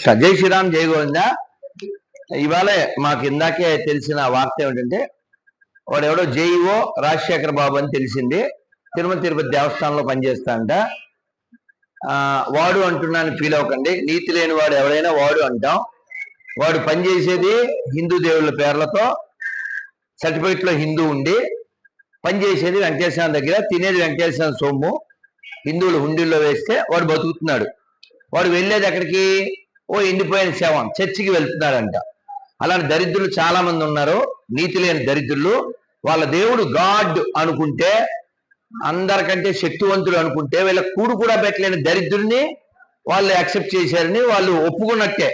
సజయ్ జై శ్రీరామ్ జై ఇవాళ మాకు ఇందాకే తెలిసిన వార్త ఏమిటంటే వాడు ఎవడో జైఓ రాజశేఖర బాబు అని తెలిసింది. తిరుమల తిరుపతి దేవస్థానంలో పనిచేస్తాంట అంట వాడు అంటున్నాను ఫీల్ అవ్వకండి. నీతి లేని వాడు ఎవడైనా వాడు అంటాం. వాడు పనిచేసేది హిందూ దేవుళ్ళ పేర్లతో సర్టిఫికెట్లో హిందూ ఉండి పనిచేసేది వెంకటేశ్వర దగ్గర తినేది వెంకటేశ్వర సొమ్ము. హిందువులు హుండీల్లో వేస్తే వాడు బతుకుతున్నాడు. వాడు వెళ్ళేది ఎక్కడికి? ఓ ఎండిపోయిన శవం చర్చికి వెళ్తున్నారంట. అలాంటి దరిద్రులు చాలా మంది ఉన్నారు. నీతి లేని దరిద్రులు. వాళ్ళ దేవుడు గాడ్ అనుకుంటే అందరికంటే శక్తివంతుడు అనుకుంటే వీళ్ళ కూడు కూడా పెట్టలేని దరిద్రుని వాళ్ళు యాక్సెప్ట్ చేశారని వాళ్ళు ఒప్పుకున్నట్టే.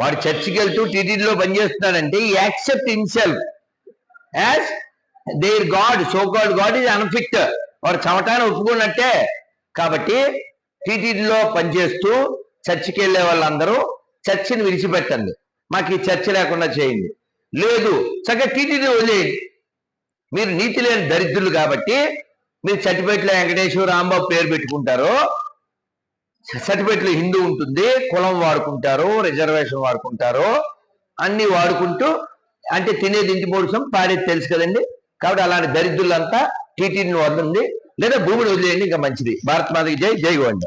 వాడు చర్చికి వెళ్తూ టీటీడీలో పనిచేస్తున్నాడంటే ఈ accept itself as their god so god god is unfit వాడు చమటాన్ని ఒప్పుకున్నట్టే. కాబట్టి టీటీడీలో పనిచేస్తూ చర్చికి వెళ్ళే వాళ్ళందరూ చర్చిని విడిచిపెట్టండి. మాకు ఈ చర్చ లేకుండా చేయండి. లేదు చక్కగా టీటీడీ వదిలేయండి. మీరు నీతి లేని దరిద్రులు కాబట్టి మీరు సర్టిఫికెట్లో వెంకటేశ్వర రాంబాబు పేరు పెట్టుకుంటారు సర్టిఫికెట్లో హిందూ ఉంటుంది కులం వాడుకుంటారు రిజర్వేషన్ వాడుకుంటారు అన్ని వాడుకుంటూ అంటే తినేది ఇంటి మూడుసం పాడేది తెలుసు కదండి. కాబట్టి అలాంటి దరిద్రులంతా టీటీడీని వదండి లేదా భూమిని వదిలేయండి ఇంకా మంచిది. భారత్ మాతకి జై జై గోవింద.